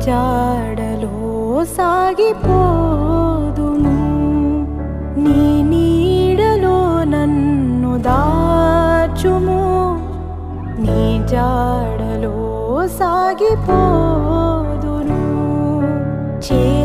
జాడలో సాగిపోదుము. నీ నీడలో నన్ను దాచుము. నీ జాడలో సాగిపోదును. చే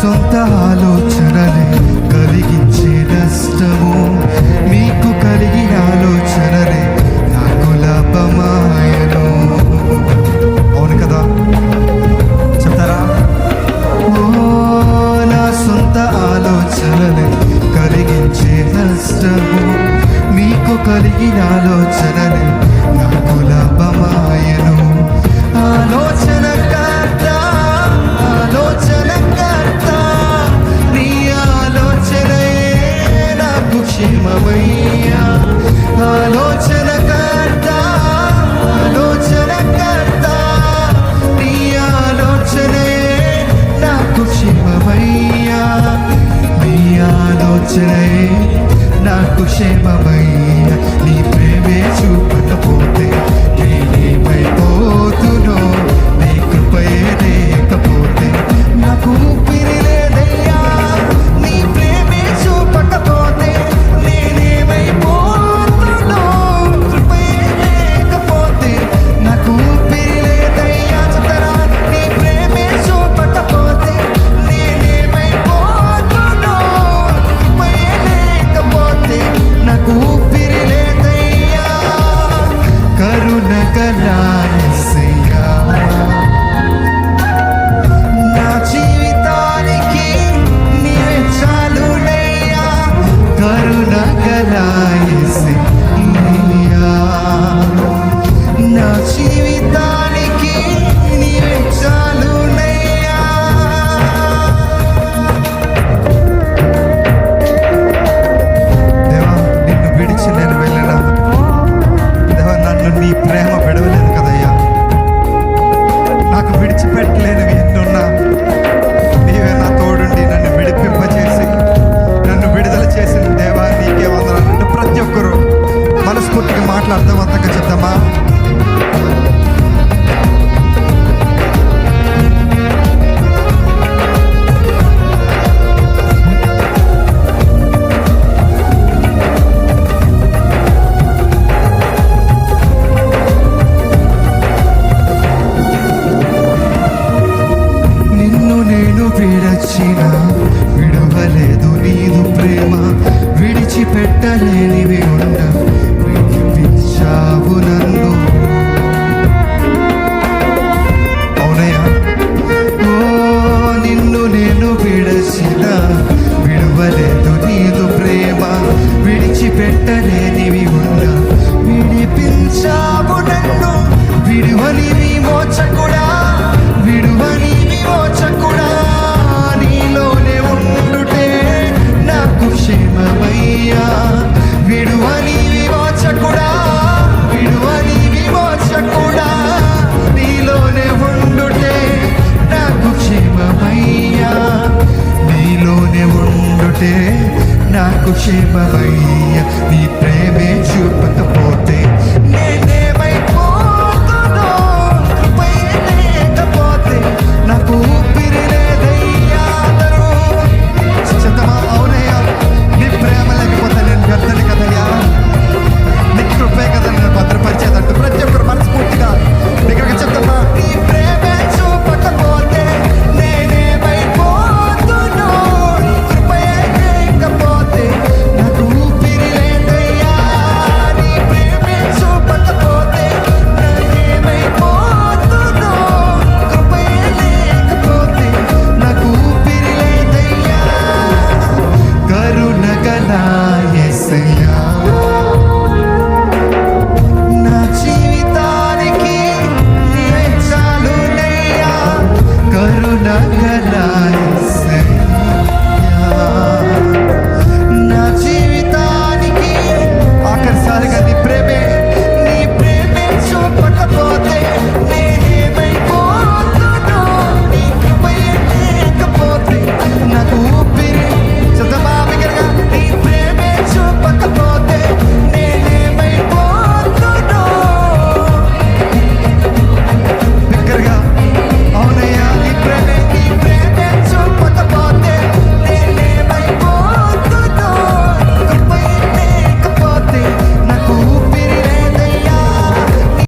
సొంత ఆలోచన నాకు క్షేమమయ్య నీ ప్రేమే చూప నాకు క్షేమమయ్యా నీ ప్రేమే చూపకపోతే